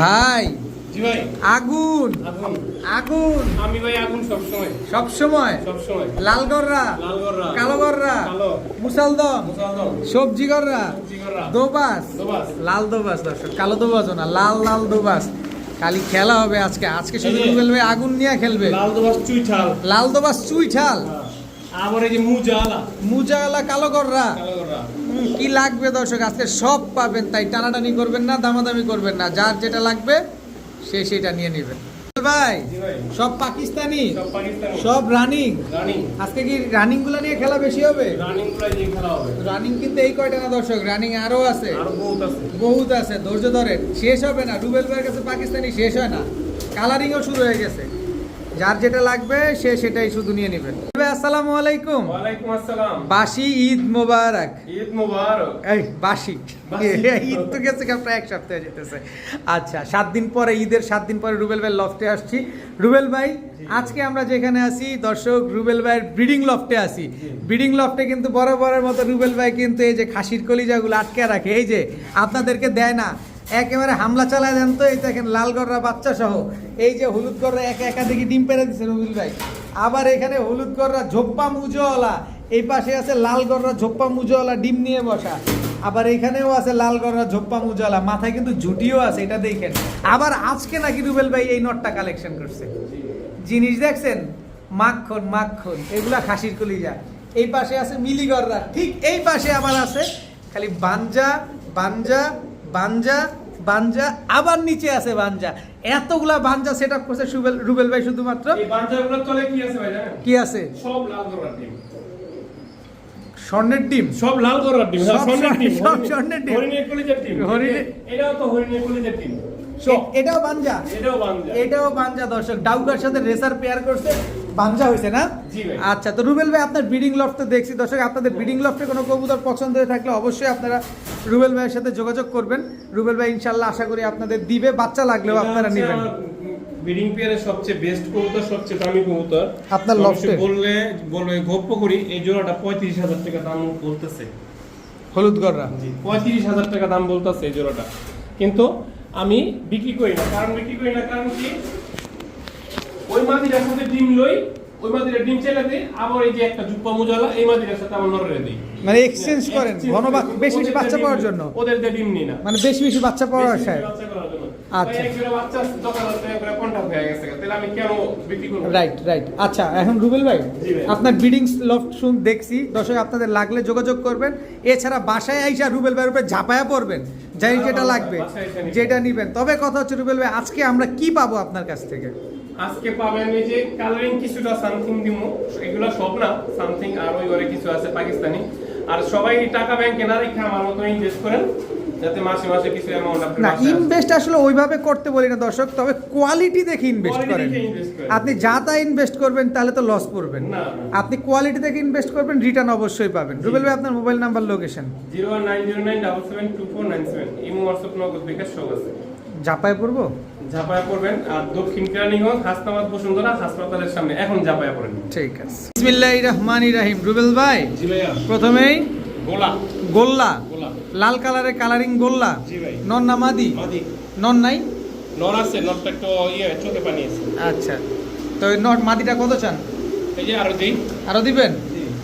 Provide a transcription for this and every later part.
ভাই আগুন। আগুন। আমি ভাই আগুন সবসময়। সব সময় সবসময়। লালগররা লালগররা কালোগররা কালো। মুসালদম? মুসালদম। সবজিগররা জিগররা দোবাস? দোবাস। লাল দোবাস দর্শক। কালো দোবাসও না লাল লাল দোবাস। খালি খেলা হবে আজকে। আজকে শুধু রুবেল ভাই আগুন নিয়ে খেলবে। লাল দোবাস চুই ঠাল লাল দোবাস চুইঠাল আবার এই যে মুজালা। মুজাগালা কালোগররা কালোগররা হুম, কি লাগবে দর্শক? আজকে সব পাবেন তাই টানাটানি করবেন না দামাদামি করবেন না। যার যেটা লাগবে সে সেটা নিয়ে নেবেন। ভাই সব পাকিস্তানি? সব রানিং আজকে কি রানিংগুলা নিয়ে খেলা বেশি হবে? রানিং কিন্তু এই কয়টা না দর্শক? রানিং আরও আছে। বহুত আছে। বহুত আছে ধৈর্য ধরেন। শেষ হবে না। রুবেল ভাইয়ের কাছে পাকিস্তানি শেষ হয় না। কালারিংও শুরু হয়ে গেছে। যার যেটা লাগবে সে সেটাই শুধু নিয়ে নেবেন আসসালামু আলাইকুম। ওয়ালাইকুম আসসালাম। বাসি ঈদ মোবারক। ঈদ মুবারক। এই বাসি। বাসি। ঈদ তো গেছে প্রায় এক সপ্তাহে যেতেছে। আচ্ছা সাত দিন পরে ঈদের সাত দিন পরে রুবেল ভাই লফটে আসছি। রুবেল ভাই আজকে আমরা যেখানে আছি দর্শক রুবেল ভাইয়ের ব্রিডিং লফটে আছি। ব্রিডিং লফটে কিন্তু বরাবরের মতো রুবেল ভাই কিন্তু এই যে খাসির কলিজাগুলো আটকে রাখে। এই যে আপনাদেরকে দেয় না একেবারে হামলা চালায় দেন তো, এই দেখেন লালগড়রা বাচ্চা সহ। এই যে হলুদ গররা একা একা দেখি ডিম পেরে দিচ্ছে রুবেল ভাই। আবার এখানে হলুদ গররা ঝোপ্পা মুজোওয়ালা, এই পাশে আছে লাল গররা ঝোপ্পা মুজোওয়ালা ডিম নিয়ে বসা। আবার এখানেও আছে লাল গররা ঝোপ্পা মুজোওয়ালা, মাথায় কিন্তু ঝুটিও আছে, এটা দেখেন। আবার আজকে নাকি রুবেল ভাই এই নটটা কালেকশন করছে। জিনিস দেখছেন? মাখন মাখন, এগুলা খাসির কলিজা। এই পাশে আছে মিলিগড়রা, ঠিক এই পাশে আবার আছে। খালি বাঞ্জা বাঞ্জা বাঞ্জা বাঞ্জা আবার নিচে আছে বাঞ্জা। এতগুলা বাঞ্জা সেট আপ করছে সুবেল রুবেল ভাই শুধুমাত্র। এই বাঞ্চাগুলোর তলে কি আছে ভাই জানেন? কি আছে? সব লাল গররার ডিম। স্বর্ণের ডিম? সব লাল গররার ডিম সব স্বর্ণের ডিম সব স্বর্ণের ডিম। হরিণের কলিজার ডিম। এটাও তো হরিণের কলিজার ডিম। সব এটাও বাঞ্জা? এটাও বাঞ্জা। এটাও বাঞ্জা দর্শক। ডাউকার সাথে রেসার পেয়ার করছে। বাঞ্জা হয়েছে না? আচ্ছা তো রুবেল ভাই আপনার ব্রিডিং লফটে দেখছি। দর্শক আপনাদের ব্রিডিং লফটে কোনো কবুতর পছন্দ হয়ে থাকলে অবশ্যই আপনারা রুবেল ভাইয়ের সাথে যোগাযোগ করবেন। রুবেল ভাই ইনশাল্লাহ আশা করি আপনাদের দিবে বাচ্চা লাগলেও আপনারা নেবেন। ব্রিডিং পেয়ারের সবচেয়ে বেস্ট কবুতর সবচেয়ে দামি কবুতর। আপনার লফটে? বললে বলবে গপ্প করি এই জোড়াটা পঁয়ত্রিশ হাজার টাকা দাম বলতেছে। হলুদ পঁয়ত্রিশ হাজার টাকা দাম বলতেছে এই জোড়াটা। কিন্তু আমি বিক্রি করি না। কারণ বিক্রি করি না কারণ কি? ওই মাদিটার সাথে ডিম লই ওই মাদিটা ডিম দিই আবার এই যে একটা জুপ্পা মুজালা এই মাদিটার সাথে আমার নড়ে দেই। মানে এক্সচেঞ্জ করেন ঘন বেশি বেশি বাচ্চা পাওয়ার জন্য। ওদের দিয়ে ডিম নি না। মানে বেশি বেশি বাচ্চা পাওয়ার আশায় রাইট রাইট আচ্ছা এখন রুবেল ভাই আপনার ব্রিডিং লফট শুন দেখছি। দর্শক আপনাদের লাগলে যোগাযোগ করবেন। এছাড়া বাসায় আইসা রুবেল ভাইয়ের উপরে ঝাঁপায়া পড়বেন যাই যেটা লাগবে। যেটা নিবেন। তবে কথা হচ্ছে রুবেল ভাই আজকে আমরা কি পাবো আপনার কাছ থেকে? আজকে পাবেন এই যে কালারিং কিছুটা সামথিং দিমু এগুলো সব না সামথিং আর ওই কিছু আছে পাকিস্তানি। আর সবাই টাকা ব্যাংকে না রেখে আমার মতো ইনভেস্ট করেন। যাতে মাসে মাসে কিছু অ্যামাউন্ট আপনি না ইনভেস্ট আসলে ওইভাবে করতে বলি না দর্শক তবে কোয়ালিটি দেখে ইনভেস্ট করেন। দেখে invest করেন। আপনি যা তা ইনভেস্ট করবেন তাহলে তো লস করবেন না, না। আপনি কোয়ালিটি দেখে ইনভেস্ট করবেন রিটার্ন অবশ্যই পাবেন। রুবেল ভাই আপনার mobile number location zero one nine zero nine double seven two four nine seven. Imo WhatsApp Nagad bKash সব আছে। ঝাঁপায় পড়ব? ঝাপায়া পড়বেন আর দক্ষিণ কেরানীগঞ্জ হাসনাবাদ বসুন্ধরা হাসপাতালের সামনে। এখন ঝাপায়া পড়েন। ঠিক আছে। বিসমিল্লাহির রহমানির রহিম। রুবেল ভাই জি ভাইয়া। প্রথমেই গোলা গোল্লা? লাল কালারের কালারিং গোল্লা? নন না মাদি? নন নাই? নর আছে নরটা একটু ইয়ে চোখে পানি আছে। আচ্ছা। তো নট মাদিটা কত চান? এই যে আরও দিই। আরও দিবেন?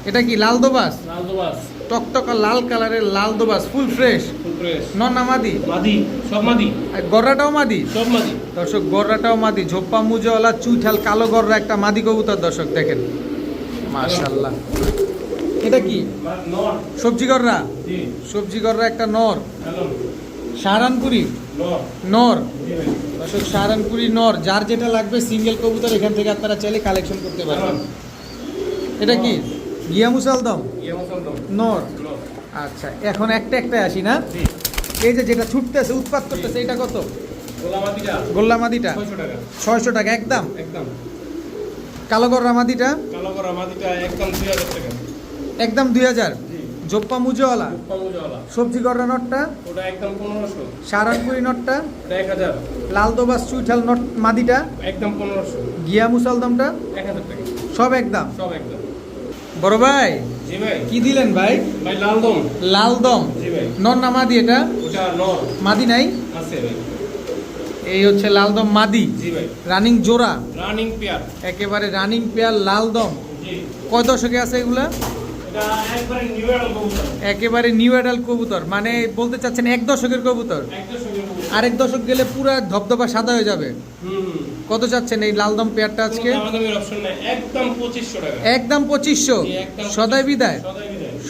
এটা কি লাল দোবাস? লাল দোবাস। টকটকা লাল কালারের লাল দোবাস ফুল ফ্রেশ? Full fresh. নন নামাদি মাদি? সব মাদি। আর গররাটাও মাদি? সব মাদি। দর্শক গররাটাও মাদি। ঝোপ্পা মুজওয়ালা চুইঠাল কালো গররা একটা মাদি কবুতর দর্শক দেখেন। মাশাল্লাহ এটা কি? মা- নর সবজি গররা সবজি গররা একটা নর। সাহারানপুরি নর দর্শক সাহারানপুরি নর। যার যেটা লাগবে সিঙ্গেল কবুতর এখান থেকে আপনারা চাইলে কালেকশন করতে পারবেন। এটা কি? গিয়া মুসালদম ইয়ে নর। আচ্ছা এখন একটা একটা আসি না? এই যে যেটা ছুটতেছে উৎপাত করতেছে এটা কত? গোলা গোল্লা মাদিটা? ছয়শো টাকা। একদম? একদম। কালো গররা মাদিটা? একদম 2000 টাকা। একদম দুই হাজার। জোপ্পা মুজোওয়ালা। সবজি গররা নটটা। ওটা একদম 1500 সাহারানপুরি নটটা। ওটা 1000 লাল দোবাস চুইঠাল নট মাদিটা। একদম 1500 গিয়া মুসালদমটা। 1000 টাকা। সব একদম। সব একদম। বড় ভাই জি ভাই। কি দিলেন ভাই? ভাই লাল দম জি ভাই। নর না মাদি এটা? ওটা নর। মাদি নাই? আছে ভাই। এই হচ্ছে লালদম মাদি। জি ভাই। রানিং জোড়া। Running pair. একেবারে রানিং পেয়ার লালদম। জি। কয় দশকে আছে এগুলা? একবারে নিউ অ্যাডাল কবুতর। মানে বলতে চাচ্ছেন এক দশকের কবুতর। আরেক দশক গেলে পুরো ধবধবা সাদা হয়ে যাবে। কত চাচ্ছেন এই লালদম পেয়ারটা আজকে? একদম পঁচিশশো সদাই বিদায়।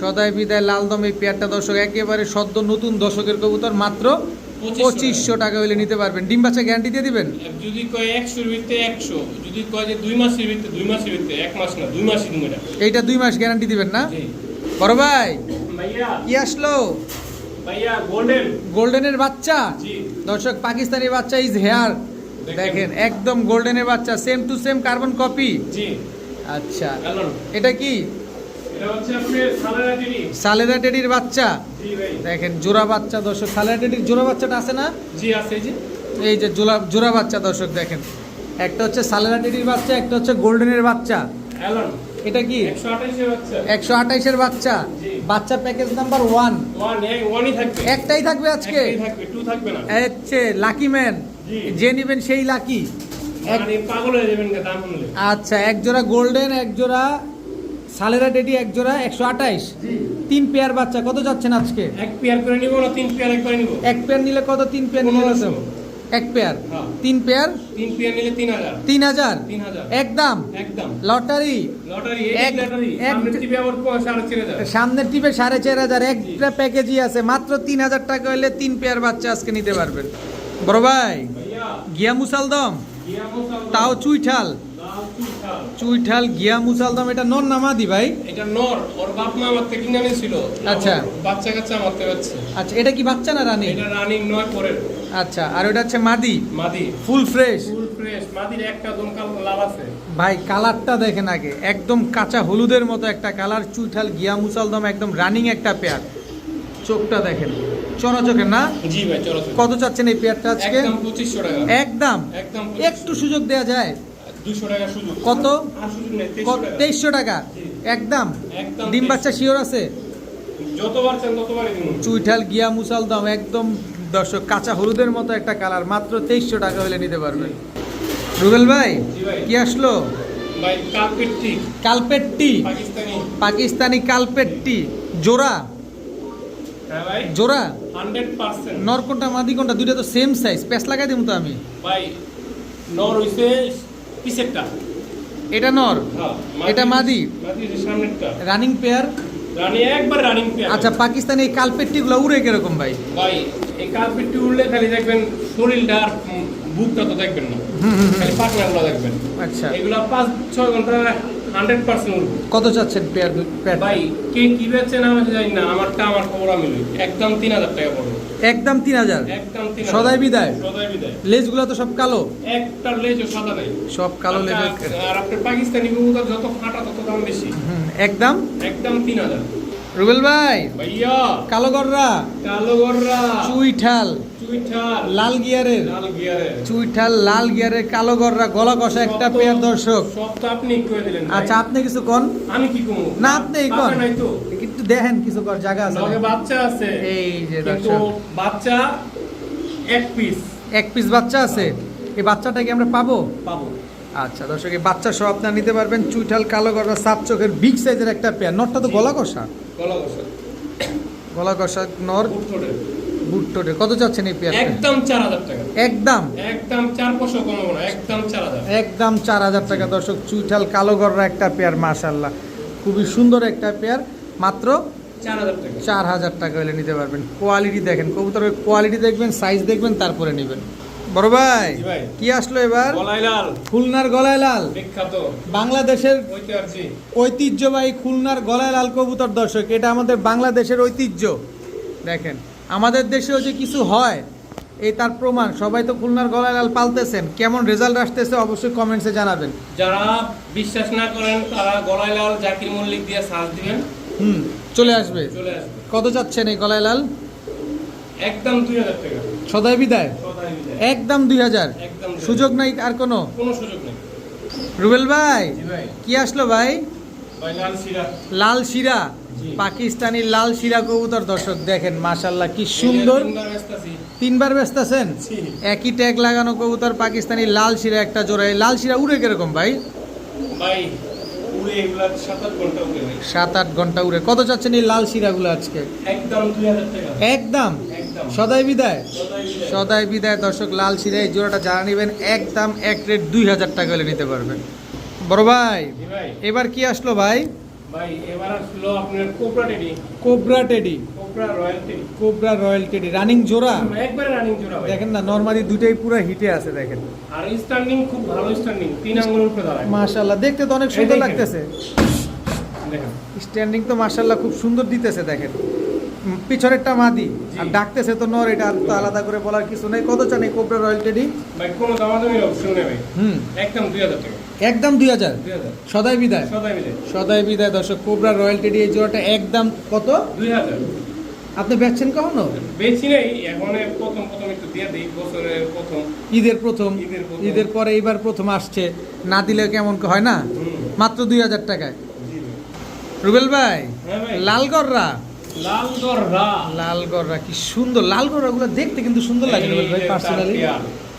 সদাই বিদায়। লালদম এই পেয়ারটা দর্শক একেবারে সদ্য নতুন দশকের কবুতর। মাত্র 2500 পঁচিশশো। টাকা হলে নিতে পারবেন। ডিম বাচ্চা গ্যারান্টি দিয়ে দিবেন? যদি কয় 100 এর ভিতরে 100 যদি কয় যে দুই মাসের ভিতরে দুই মাসের ভিতরে এক মাস না দুই মাসই তুমি এটা। এইটা দুই মাস গ্যারান্টি দিবেন না? জি। বড় ভাই কি আসলো? গোল্ডেন গোল্ডেনের বাচ্চা? দর্শক পাকিস্তানি বাচ্চা ইজ হেয়ার দেখেন। একদম গোল্ডেনের বাচ্চা same to same carbon copy জি। আচ্ছা। এটা কি? সালারা সালেদা টেডির বাচ্চা? দেখেন জোড়া বাচ্চা দর্শক। সালেদা টেডির জোড়া বাচ্চাটা আছে না? জি আছে এই যে। জোড়া জোড়া বাচ্চা দর্শক দেখেন। একটা হচ্ছে সালেদা টেডির বাচ্চা একটা হচ্ছে গোল্ডেনের বাচ্চা। এটা কি? 128 এর বাচ্চা। একশো আঠাইশের বাচ্চা। বাচ্চা প্যাকেজ নাম্বার ওয়ান একটাই থাকবে আজকে? লাকি ম্যান যে নিবেন সেই লাকি মানে শুনলে আচ্ছা এক জোড়া গোল্ডেন এক জোড়া সালেরা ডেডি এক জোড়া একশো আঠাইশ। তিন পেয়ার বাচ্চা কত যাচ্ছেন আজকে? এক পেয়ার করে নিব না তিন পেয়ার একবার নিব। এক পেয়ার নিলে কত তিন পেয়ার নিলে কত? এক পেয়ার। হ্যাঁ। তিন পেয়ার? তিন পেয়ার নিলে তিন হাজার। তিন হাজার? তিন হাজার। একদম একদম। লটারি? লটারি এক- সামনের টিপে সাড়ে চার হাজার। একটা প্যাকেজই আছে মাত্র তিন হাজার টাকা হলে তিন পেয়ার বাচ্চা আজকে নিতে পারবেন। বড় ভাই গিয়া মুসালদম। তাও চুইঠাল। চুইঠাল। গিয়া মুসালদম এটা নর নন নামাদি ভাই? এটা নর ওর বাপ মা আমার থেকে কিনে ছিল আচ্ছা। বাচ্চা কাচ্চা মারতে পারছে আচ্ছা এটা কি বাচ্চা না রানী? এটা রানিং নয় পরের। আচ্ছা আর ওটা হচ্ছে মাদি? মাদি। Full fresh? Full fresh. মাদির একটা দমকাল লাল আছে। ভাই কালারটা দেখেন আগে। একদম কাঁচা হলুদের মতো একটা কালার চুইঠাল গিয়া মুসালদম একদম রানিং একটা পেয়ার। চোখটা দেখেন। চোখের না? জি ভাই চলো। কত চাচ্ছেন এই পেয়ারটা আজকে? একদম পঁচিশশো টাকা। একদম? একদম একটু সুযোগ দেওয়া যায়? কত? তেইশশো টাকা। একদম? ডিম বাচ্চা শিওর আছে? চুইঠাল গিয়া মুসালদম একদম দর্শক কাঁচা হলুদের মতো একটা কালার মাত্র তেইশশো টাকা হলে নিতে পারবেন। রুবেল ভাই কি আসলো? কালপেটটি। পাকিস্তানি। কালপেটটি। জোড়া? হ্যাঁ জোড়া? নর কোনটা মাদি কোনটা? দুইটা তো সেম সাইজ প্যাস লাগাই দিব তো আমি। ভাই নর হইছে পিছেরটা এটা নর? হ্যাঁ এটা মাদি? রানিং পেয়ার রানি একবার রানিং পেয়ার আচ্ছা পাকিস্তান এই কালপেটটিগুলো উড়ে কীরকম ভাই? ভাই এই কালপেট্টি উড়লে খালি দেখবেন শরীরটা আর বুকটা তো দেখবেন না। খালি পাখনাগুলো দেখবেন। আচ্ছা। এগুলা পাঁচ ছয় ঘণ্টা হান্ড্রেড পার্সেন্ট উঠবে কত চাচ্ছেন পেয়ার পেয়ার ভাই কে কি বেচছেন আমি জানি না আমারটা আমার খবর আমি একদম তিন হাজার টাকা পড়বে। একদম তিন হাজার? সদাই বিদায়? সদাই বিদায়। লেজগুলো তো সব কালো। একটা লেজও সাদা নাই। সব কালো লেজ আর আপনার পাকিস্তানি কবুতর যত ফাটা তত দাম বেশি। একদম? একদম তিন হাজার। রুবেল ভাই ভাইয়া। কালো গররা। কালো গররা। চুইঠাল লাল গিয়ারের। চুইঠাল লাল গিয়ারের কালো গররা গলা কষা একটা পেয়ার দর্শক। সব। আচ্ছা আপনি কিছু কন? আমি কি কমু? না, আপনি কন। একটু দেখেন কিছু কর জায়গা আছে বাচ্চা আছে। এই যে দর্শক। বাচ্চা এক পিস এক পিস বাচ্চা আছে? এই বাচ্চাটা কি আমরা পাবো? পাবো। আচ্ছা দর্শক এই বাচ্চা সহ আপনারা নিতে পারবেন। চুইঠাল কালো গররা সাপ চোখের বিগ সাইজের একটা পেয়ার নরটা তো গলা কষা গলা কষা গলা কষা নর বুট ঠোঁটে। কত চাচ্ছেন এই পেয়ারটা একদম চার হাজার টাকা। একদম? একদম চার পয়সা কমাবো না একদম চার হাজার। একদম চার হাজার টাকা। দর্শক চুইঠাল কালো গররা একটা পেয়ার মাশাল্লাহ খুবই সুন্দর একটা পেয়ার মাত্র চার হাজার টাকা। হলে নিতে পারবেন। কোয়ালিটি দেখেন কবুতরের কোয়ালিটি দেখবেন সাইজ দেখবেন তারপরে নেবেন। বড় ভাই কি আসলো এবার? খুলনার গলায় লাল। বিখ্যাত। বাংলাদেশের ঐতিহ্যবাহী খুলনার গলায় লাল কবুতর দর্শক। এটা আমাদের বাংলাদেশের ঐতিহ্য। দেখেন আমাদের দেশেও যে কিছু হয় এই তার প্রমাণ। সবাই তো খুলনার গলায় লাল পালতেছেন। কেমন রেজাল্ট আসতেছে অবশ্যই কমেন্টসে জানাবেন। যারা বিশ্বাস না করেন তারা গলাই লাল জাকির মল্লিক দিয়ে সার্চ দিবেন। হুম চলে আসবে। চলে আসবে। কত চাচ্ছেন এই গলায় লাল? একদম দুই হাজার টাকা। সদাই বিদায়? সদাই বিদায়। একদম দুই হাজার? একদম সুযোগ নাই আর কোনো? কোনো সুযোগ নেই। রুবেল ভাই জি ভাই। কি আসলো ভাই? ভাই লাল সিরা লাল শিরা। পাকিস্তানি লাল শিরা কবুতর দর্শক দেখেন মাশাল্লাহ কি সুন্দর। তিনবার ব্যস্ত আছেন? একই ট্যাগ লাগানো কবুতর পাকিস্তানি লাল শিরা একটা জোড়া লাল শিরা উড়ে কীরকম ভাই? সাত আট ঘণ্টা উড়ে কত চাচ্ছেন এই লাল শিরাগুলো আজকে? একদম সদাই বিদায়? সদাই বিদায়। দর্শক লাল শিরা এই জোড়াটা যারা নেবেন একদম এক রেট দুই হাজার টাকা হলে নিতে পারবেন। বড় ভাই। এবার কি আসলো ভাই? ভাই এবার আসলো আপনার cobra teddy cobra teddy cobra royal teddy cobra royal teddy running জোড়া? একবারে রানিং জোড়া ভাই। দেখেন না নর্মালি দুটাই পুরো হিটে আছে দেখেন। আর স্ট্যান্ডিং খুব ভালো স্ট্যান্ডিং তিন আঙ্গুলের উপরে দাঁড়ায়। মাশাল্লাহ দেখতে তো অনেক সুন্দর লাগতেছে। দেখেন। স্ট্যান্ডিং তো মাশাল্লাহ খুব সুন্দর দিতেছে দেখেন। পিছনেরটা মাদি। আর ডাকতেছে তো নর এটা আর তো আলাদা করে বলার কিছু নেই। কত চান এই কোবরা রয়্যাল টেডি ভাই কোনো দামাদামি অপশন নেই ভাই। হুম। একদম দুই হাজার টাকা। একদম দুই হাজার? দুই সদাই বিদায়। সদাই বিদায়। দর্শক। কোবরা রয়্যাল টেডি এই জোড়াটা একদম কত? দুই হাজার। আপনি বেচছেন কখনো? বেশি নেই এখন প্রথম প্রথম একটু দিয়ে দিই বছরের প্রথম। ঈদের প্রথম। ঈদের পরে এইবার প্রথম আসছে। না দিলে কেমন হয় না? মাত্র দুই হাজার টাকায়। জি রুবেল ভাই হ্যাঁ। লালগড়রা লাল দররা লালগড়রা কি সুন্দর। লালগড়রা গুলো দেখতে কিন্তু সুন্দর লাগে রুবেল ভাই পার্সোনালি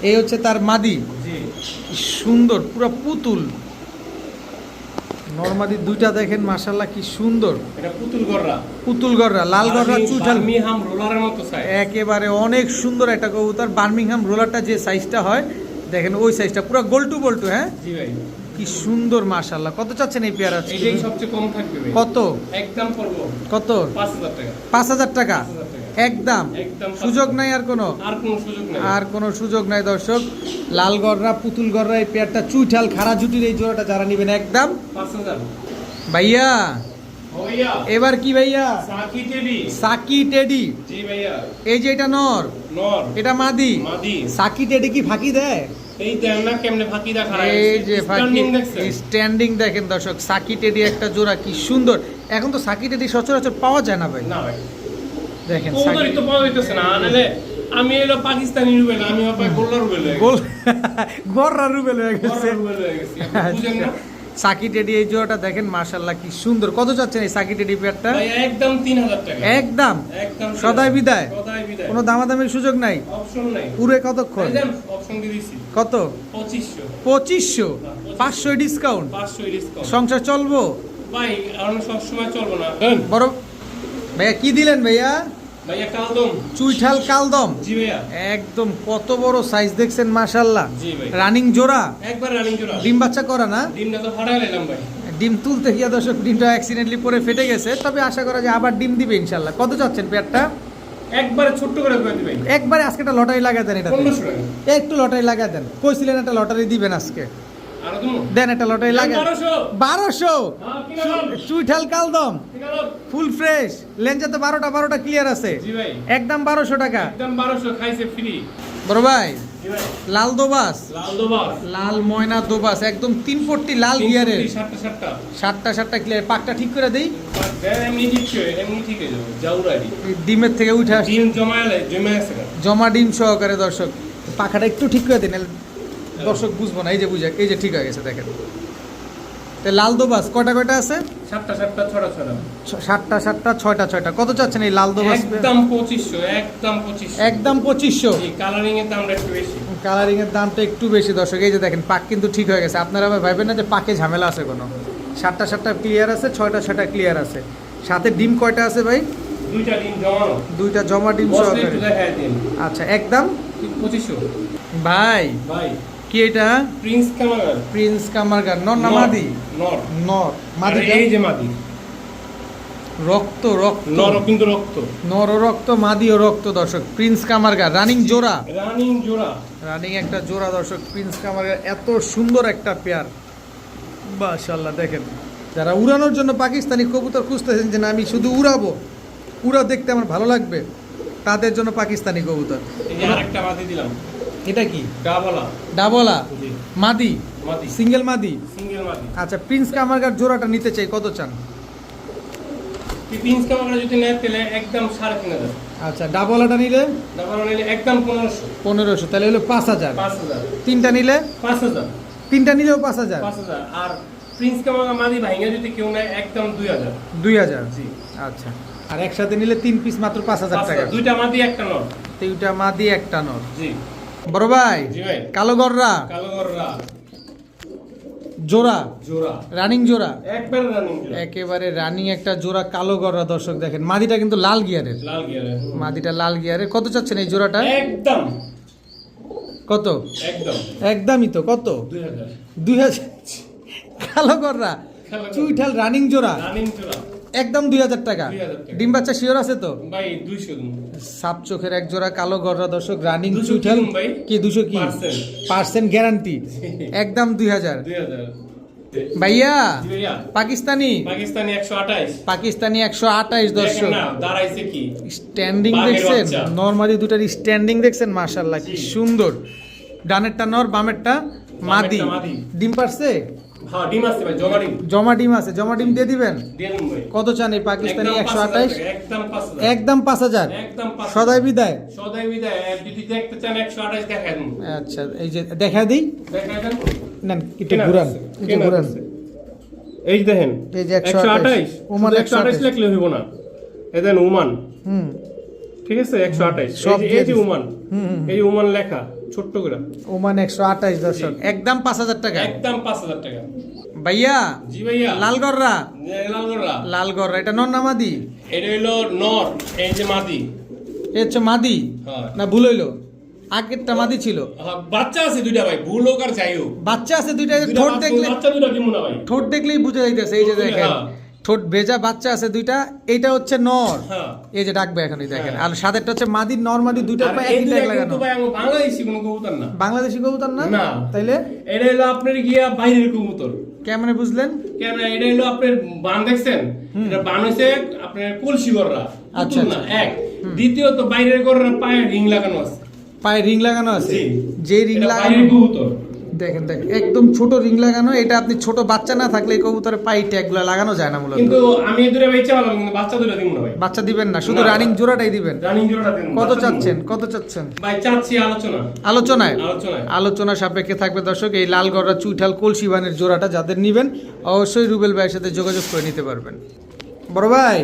এই হচ্ছে তার মাদি। জি। কি সুন্দর পুরো পুতুল। নর্মাদি দুইটা দেখেন মাশাল্লাহ কি সুন্দর। এটা পুতুল গররা পুতুল গড়রা লালগড়রা চুঠাল মিহাম রোলারের মতো সাইজ একেবারে অনেক সুন্দর একটা কবুতর। বার্মিংহাম রোলারটা যে সাইজটা হয় দেখেন ওই সাইজটা পুরো গোলটু বল্টু হ্যাঁ? জি ভাই। কি সুন্দর মাশাল্লাহ কত চাচ্ছেন এই পেয়ারা এটাই সবচেয়ে কম থাকবে কত? একদম পড়ব। কত? পাঁচ হাজার টাকা। পাঁচ হাজার টাকা? পাঁচ হাজার টাকা। একদম। সুযোগ নাই আর কোনো? আর কোনো সুযোগ নেই। আর কোনো সুযোগ নাই দর্শক। লালগড়রা পুতুলগড়রা এই পেয়ারটা চুইঠাল খাড়া জুটির এই জোড়াটা যারা নেবেন একদম। ভাইয়া এবার কি ভাইয়া? সাকি টেডি। এই যে এটা নর। এটা মাদি। সাকি টেডি কি ফাঁকি দেয়? এই যে ফাঁকি। স্ট্যান্ডিং দেখেন দর্শক। সাকি টেডি একটা জোড়া কি সুন্দর। এখন তো সাকি টেডি সচরাচর পাওয়া যায় না ভাই। দেখেন কোনোটারই তো পাওয়া যাইতেছে না। আনলে আমি এলো পাকিস্তানি রুবেল আমি হবে গোল্লা রুবেল গোল গররা রুবেল হয়ে গেছে। রুবেল হয়ে গেছি বুঝেন না। সাকি টেডি এই জোড়াটা দেখেন কি সুন্দর। কত চাচ্ছেন এই সাকি টেডি পেয়ারটা একদম তিন হাজার টাকা। একদম? সদাই বিদায়? কোনো দামাদামির সুযোগ নাই? পুরে কতক্ষণ? কত? পঁচিশশো। পাঁচশো ডিসকাউন্ট সংসার চলবো? ভাই আর চলবো না। বড় ভাইয়া কি দিলেন ভাইয়া? চুইঠাল কালদম। জি ভাইয়া। একদম কত বড় সাইজ দেখছেন জি ভাই। রানিং জোড়া? একবার রানিং জোড়া। ডিম বাচ্চা করা না? ডিমটা তো ফাটাই নিলাম ভাই। ডিম তুলতে গিয়ে দর্শক ডিমটা অ্যাক্সিডেন্টলি পরে ফেটে গেছে। তবে আশা করা যায় আবার ডিম দিবে ইনশাল্লাহ কত চাচ্ছেন পেয়ারটা? একবারে ছোট্ট করে করে দিবেন। একবারে আজকে একটা লটারি লাগাই দেন এটা। পনেরোশো টাকা। একটু লটারি লাগাই দেন। কইছিলেন একটা লটারি দিবেন আজকে। দেন একটা লটারি লাগাই বারোশো। হ্যাঁ চুইঠাল কালদম। Full fresh. লেঞ্জাতে বারোটা বারোটা ক্লিয়ার আছে। একদম বারোশো টাকা। বড় ভাই লাল দোবাস। লাল ময়না দোবাস একদম তিন পট্টি লাল গিয়ারের সাতটা সাতটা। ক্লিয়ার পাকটা ঠিক করে দেই। ডিমের থেকে উঠে আসছে। জমে ডিম সহকারে দর্শক পাখাটা একটু ঠিক করে দিন দর্শক বুঝব না এই যে বুঝে এই যে ঠিক হয়ে গেছে দেখেন। তো লাল দোবাস কয়টা কয়টা আছে? সাতটা সাতটা ছটা ছটা সাতটা সাতটা ছয়টা ছয়টা। কত চাচ্ছেন এই লাল দোবাস একদম পঁচিশশো একদম পঁচিশশো। একদম পঁচিশশো? কালারিং এর দামটা একটু বেশি। কালারিং এর দামটা একটু বেশি দর্শক। এই যে দেখেন পাক কিন্তু ঠিক হয়ে গেছে। আপনারা আবার ভাববেন না যে পাকে ঝামেলা আছে কোনো। সাতটা সাতটা ক্লিয়ার আছে ছয়টা ছয়টা ক্লিয়ার আছে। সাথে ডিম কয়টা আছে ভাই? দুইটা ডিম জমানো। দুইটা জমা ডিম সহকারে। আচ্ছা একদম? পঁচিশশো। ভাই। ভাই। কি এটা? প্রিন্স প্রিন্স কামারগার নর না মাদি নর নর মাদি এই যে মাদি রক্ত রক্ত। নর কিন্তু রক্ত। নর রক্ত মাদি ও রক্ত দর্শক। প্রিন্স রানিং জোড়া। রানিং জোড়া। রানিং একটা জোড়া দর্শক। প্রিন্স কামারগার এত সুন্দর একটা পেয়ার মাশাল্লাহ দেখেন। যারা উড়ানোর জন্য পাকিস্তানি কবুতর খুঁজতেছেন যে না আমি শুধু উড়াবো উড়া দেখতে আমার ভালো লাগবে তাদের জন্য পাকিস্তানি কবুতর। এই আরেকটা দিলাম। এটা কি? ডাবলা। ডাবলা। মাদি। মাদি। সিঙ্গেল মাদি? সিঙ্গেল মাদি। আচ্ছা প্রিন্স কামারগার জোড়াটা নিতে চাই কত চান? প্রিন্স কামাগার যদি নেয় তাহলে একদম সাড়ে তিন হাজার। আচ্ছা ডাবলাটা নিলে? ডাবলা নিলে একদম পনেরোশো। পনেরোশো তাহলে হলো পাঁচ হাজার। পাঁচ হাজার। তিনটা নিলে? পাঁচ হাজার। তিনটা নিলেও পাঁচ হাজার? পাঁচ হাজার। আর প্রিন্স কামাকা মাদি ভাইঙ্গা যদি কেউ নেয় একদম দুই হাজার। দুই হাজার? জি। আচ্ছা। আর একসাথে নিলে তিন পিস মাত্র পাঁচ হাজার টাকা। দুইটা মাদি একটা নর দুইটা মাদি একটা নর জি। বড় ভাই কালো গররা কালো গররা। জোড়া জোড়া। রানিং জোড়া। একবার রানিং একেবারে রানিং একটা জোড়া কালো গররা দর্শক দেখেন। মাদিটা কিন্তু লাল গিয়ারের। লাল গিয়ারে মাদিটা লাল গিয়ারের। কত চাচ্ছেন এই জোড়াটা? একদম। কত? একদম। একদমই তো কত? দুই হাজার। দুই হাজার। কালো গররা। চুইঠাল রানিং জোড়া। রানিং জোড়া। একদম দুই হাজার টাকা। ডিম বাচ্চা শিওর আছে তো? ভাই দুইশো সাপ চোখের এক জোড়া কালো গররা দর্শক রানিং 200 চুইঠাল কি দুশো কি? পার্সেন্ট। গ্যারান্টি একদম দুই হাজার। ভাইয়া পাকিস্তানি? পাকিস্তানি একশো আঠাইশ। পাকিস্তানি একশো আঠাইশ দর্শক। দাঁড়াইছে কি? স্ট্যান্ডিং দেখছেন? নর্মালি দুটার স্ট্যান্ডিং দেখছেন? মাশাল্লাহ কি সুন্দর। ডানেরটা নর বামেরটা মাদি। ডিম পারছে? হ্যাঁ ডিম আছে ভাই জমা ডিম। জমা ডিম আছে জমা ডিম দিয়ে দিবেন? দিয়ে দিন ভাই। কত চান এই পাকিস্তানি একদম একশো 5,000 একদম একদম পাঁচ হাজার? একদম পাঁচ হাজার। সদাই বিদায়? সদাই বিদায়। যদি দেখতে চান একশো আঠাইশ দেখাই দিন। আচ্ছা এই যে দেখা দিই। দেখাই দেন। না একটু ঘুরান একটু ঘুরান। এই দেখেন এই যে একশো 128 আঠাইশ ওমান একশো আঠাইশ 128 লেখলে হইব না। এ দেন উমান হুম। ঠিক আছে একশো আঠাইশ সব দিয়ে এই যে। উমান হুম। এই উমান লেখা। ছোট্ট করে। ওমান একশো আঠাইশ দর্শক। একদম পাঁচ হাজার টাকা। একদম পাঁচ হাজার টাকা। ভাইয়া? জি ভাইয়া। লালগড়রা? লালগড়া লালগড়রা। এটা নর না মাদি? এটা হইল নর এই যে মাদি। এ হচ্ছে মাদি। না ভুল হইল। আগেরটা মাদি ছিল। হ্যাঁ, বাচ্চা আছে দুইটা ভাই ভুল হোক আর যাই হোক। বাচ্চা আছে দুইটা ঠোঁট দেখলে বাচ্চা দুইটা ভাই ঠোঁট দেখলেই বুঝে যাইতেছে এই যে দেখেন। হ্যাঁ। ঠোঁট ভেজা বাচ্চা আছে দুইটা এটা হচ্ছে নর। হ্যাঁ। এই যে ডাকবে এখনই দেখেন। হ্যাঁ। আর সাদেরটা হচ্ছে মাদির নর মাদি দুইটার আর পায়ে একই দুইটা ট্যাগ লাগানো। কিন্তু ভাই আমার বাংলাদেশি কোনো কবুতর না। বাংলাদেশি কবুতর না? না। তাইলে? এটা হলো আপনার গিয়া বাইরের কবুতর। কেমনে বুঝলেন? কেন? এটা হলো আপনার বান দেখছেন? এটা বান হইছে আপনার কলসি গররা। আচ্ছা, না এক। দ্বিতীয়ত বাইরের গররা পায়ে রিং লাগানো আছে। পায়ে রিং লাগানো আছে? যে রিং লাগানো কবুতর। দেখেন দেখেন একদম ছোট রিং লাগানো এটা আপনি ছোট বাচ্চা না থাকলে কবুতরের পায়ে ট্যাগগুলো লাগানো যায় না মূলত। কিন্তু আমি দুটো বেচে ভালো কিন্তু বাচ্চা দুটো দিব না ভাই। বাচ্চা দিবেন না শুধু রানিং জোড়াটাই দিবেন। রানিং জোড়াটা দিন কত চাচ্ছেন কত চাচ্ছেন? ভাই চাচ্ছি আলোচনা। আলোচনায়? আলোচনায়। আলোচনা সাপেক্ষে থাকবে দর্শক এই লালগড়া চুইঠাল কলসিবানের জোড়াটা যাদের নিবেন অবশ্যই রুবেল ভাইয়ের সাথে যোগাযোগ করে নিতে পারবেন। বড় ভাই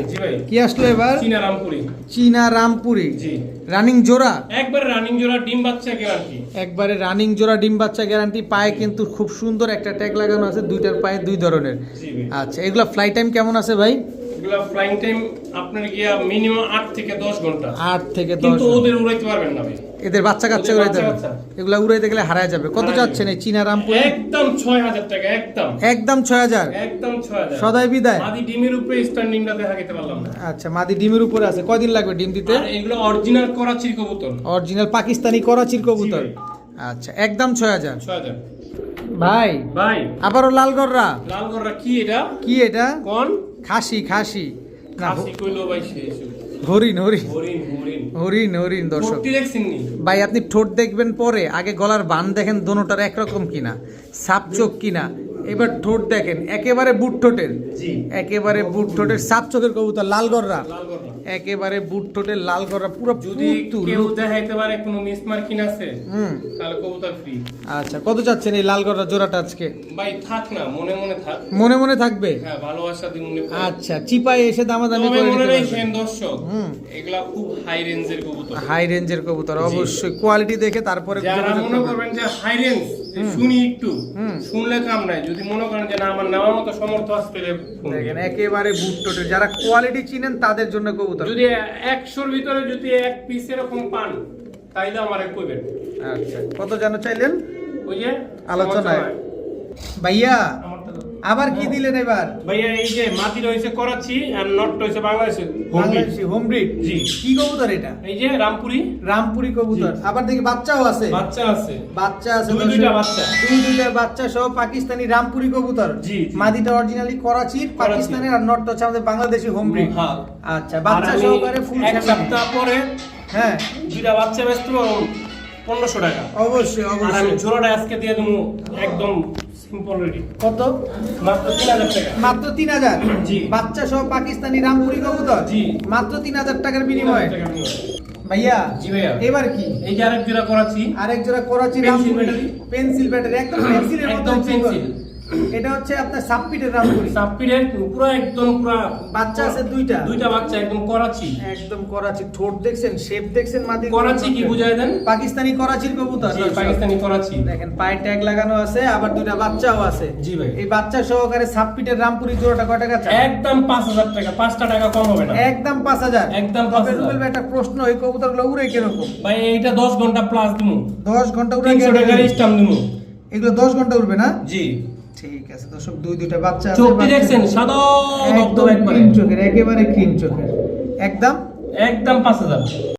কি আসলো এবার? চীনা রামপুরি। চীনা রামপুরি। জি। রানিং জোড়া? একবারে রানিং জোড়া ডিম বাচ্চা গ্যারান্টি একবারে রানিং জোড়া ডিম বাচ্চা গ্যারান্টি পায়ে কিন্তু খুব সুন্দর একটা ট্যাগ লাগানো আছে দুইটার পায়ে দুই ধরনের। আচ্ছা এগুলা ফ্লাইট টাইম কেমন আছে ভাই? এগুলা ফ্লাইং টাইম আপনার গিয়া মিনিমাম আট থেকে দশ ঘণ্টা। আট থেকে দশ কিন্তু ওদের উড়াইতে পারবেন না ভাই। এদের বাচ্চা কাচ্চা উড়াইতে কাচ্চা। এগুলা উড়াইতে গেলে হারায় যাবে। কত চাচ্ছেন এই চীনা রামপুরি? একদম ছয় হাজার টাকা একদম। একদম ছয় হাজার? একদম ছয় হাজার। সদাই বিদায়। মাদি ডিমের উপরে স্ট্যান্ডিংটা দেখা পারলাম না। আচ্ছা মাদি ডিমের উপরে আছে। কয়দিন লাগবে ডিম দিতে? আর এগুলো অরিজিনাল করাচির কবুতর। অরিজিনাল পাকিস্তানি করাচির কবুতর। আচ্ছা একদম ছয় হাজার। ছয় হাজার। ভাই। ভাই। আবারও লালগড়রা লালগড়রা কি এটা? কি এটা? কোন? খাসি খাসি। খাসি কইলো ভাই শেষ হরিণ হরিণ। হরিণ হরিণ। দর্শক। ভাই আপনি ঠোঁট দেখবেন পরে। আগে গলার বান দেখেন দোনোটার একরকম কিনা। সাপ চোখ কিনা। এবার ঠোঁট দেখেন একেবারে বুট ঠোঁটের। একেবারে বুট ঠোঁটের সাপ চোখের কবুতর লালগড়রা লালগড়রা একেবারে বুট ঠোঁটের লাল লালগড়রা পুরো যদি কেউ দেখাইতে পারে কোনো মিস মার্কিং আছে হুম। তাহলে কবুতর ফ্রি আচ্ছা কত চাচ্ছেন এই লাল লালগড়রা জোড়াটা আজকে? ভাই থাক না মনে মনে থাক। মনে মনে থাকবে? হ্যাঁ ভালোবাসা দিন মনে আচ্ছা চিপায় এসে দামাদামি তবে করে মনে রাখেন দর্শক হুম। এগুলা খুব হাই রেঞ্জের কবুতর। হাই রেঞ্জের কবুতর অবশ্যই। কোয়ালিটি দেখে তারপরে যারা মনে। করবেন। যে হাই রেঞ্জ শুনি একটু। শুনলে কাম নাই। যদি মনে করেন যে না আমার নেওয়ার মতো সমর্থ আছে দেখেন একেবারে বুট যারা কোয়ালিটি চিনেন তাদের জন্য কবুতর। যদি একশোর ভিতরে যদি এক পিস এরকম পান তাইলে আমার কইবেন। আচ্ছা। কত জানো চাইলেন? ওই যে আলোচনায়। ভাইয়া আবার কি দিলেন এবার? ভাইয়া এই যে মাটি রয়েছে করাচি আর নট রয়েছে বাংলাদেশে। বাংলাদেশি হোম ব্রিড জি। কি কবুতর এটা? এই যে রামপুরি। রামপুরি কবুতর। আবার দেখি বাচ্চাও আছে। বাচ্চা আছে। বাচ্চা আছে দুই দুইটা বাচ্চা। দুই দুইটা বাচ্চা সহ পাকিস্তানি রামপুরি কবুতর। জি। মাদিটা অরিজিনালি করাচির পাকিস্তানের আর নটটা হচ্ছে আমাদের বাংলাদেশি হোম ব্রিড হ্যাঁ। আচ্ছা বাচ্চা সহকারে ফুল এক সপ্তাহ পরে হ্যাঁ। দুইটা বাচ্চা পারব। পনেরোশো টাকা। অবশ্যই আর আমি অবশ্যই। জোড়াটা আজকে দিয়ে দেবো একদম কত? মাত্র তিন হাজার। বাচ্চা সহ পাকিস্তানি রামপুরি কবুতর? জি। মাত্র তিন হাজার টাকার বিনিময়ে। ভাইয়া জি ভাইয়া। এবার কি? এই যে আরেক জোড়া করাচ্ছি। আরেক জোড়া করাচি Pencil ব্যাটারি পেন্সিল ব্যাটারি একদম পেন্সিলের মতো পেন্সিল এটা হচ্ছে আপনার সাবপিটের রামপুরি সাপ্পিরের পুরো একদম পুরো বাচ্চা আছে দুইটা। দুইটা বাচ্চা একদম করাচি। একদম করাচি। ঠোঁট দেখছেন শেপ দেখছেন মাদি করাচি কি বুঝায় দেন? পাকিস্তানি করাচির কবুতর। জি পাকিস্তানি করাচি। দেখেন পায়ে ট্যাগ লাগানো আছে আবার দুইটা বাচ্চাও আছে। জি ভাই। এই বাচ্চা সহকারে সাবপিটের রামপুরি জোড়াটা কয় টাকা চান একদম পাঁচ হাজার টাকা পাঁচটা টাকা কম হবে না। একদম পাঁচ হাজার। একদম 5,000 রুবেল ভাই একটা প্রশ্ন এই কবুতরগুলো উড়ে কীরকম? ভাই এইটা দশ ঘণ্টা প্লাস দিমু। দশ ঘণ্টা উড়ে তিনশো গেলে- টাকার স্টাম্প দিমু। এগুলো দশ ঘণ্টা উড়বে না? জি। ঠিক আছে দর্শক দুই দুইটা বাচ্চা আছে চোখটি দেখছেন সাদা একদম একবারে। চোখের একেবারে ক্রিম চোখের। একদম? একদম পাঁচ হাজার।